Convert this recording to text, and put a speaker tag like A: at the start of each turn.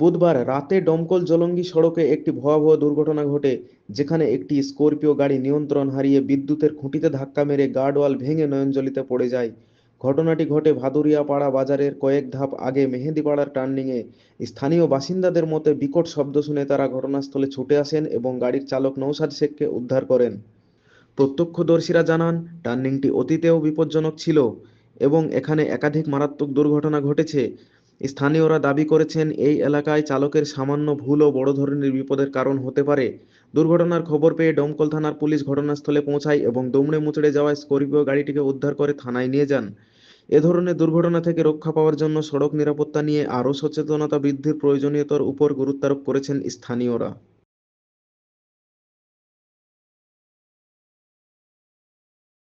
A: বুধবার রাতে ডমকল জলঙ্গি সড়কে একটি ভয়াবহ দুর্ঘটনা ঘটে, যেখানে একটি স্করপিও গাড়ি নিয়ন্ত্রণ হারিয়ে বিদ্যুতের খুঁটিতে ধাক্কা মেরে গার্ডওয়াল ভেঙে নয়নজলিতে পড়ে যায়। ঘটনাটি ঘটে ভাদুরিয়াপাড়া বাজারের কয়েক ধাপ আগে মেহেন্দিপাড়ার টার্নিংয়ে। স্থানীয় বাসিন্দাদের মতে বিকট শব্দ শুনে তারা ঘটনাস্থলে ছুটে আসেন এবং গাড়ির চালক নৌসাদ শেখকে উদ্ধার করেন। প্রত্যক্ষদর্শীরা জানান, টার্নিংটি অতীতেও বিপজ্জনক ছিল এবং এখানে একাধিক মারাত্মক দুর্ঘটনা ঘটেছে। স্থানীয়রা দাবি করেছেন, এই এলাকায় চালকের সামান্য ভুলও বড় ধরনের বিপদের কারণ হতে পারে। দুর্ঘটনার খবর পেয়ে ডমকল থানার পুলিশ ঘটনাস্থলে পৌঁছায় এবং দুমড়ে মুচড়ে যাওয়া স্করপিও গাড়িটিকে উদ্ধার করে থানায় নিয়ে যান। এ ধরনের দুর্ঘটনা থেকে রক্ষা পাওয়ার জন্য সড়ক নিরাপত্তা নিয়ে আরও সচেতনতা বৃদ্ধির প্রয়োজনীয়তার উপর গুরুত্বারোপ করেছেন স্থানীয়রা।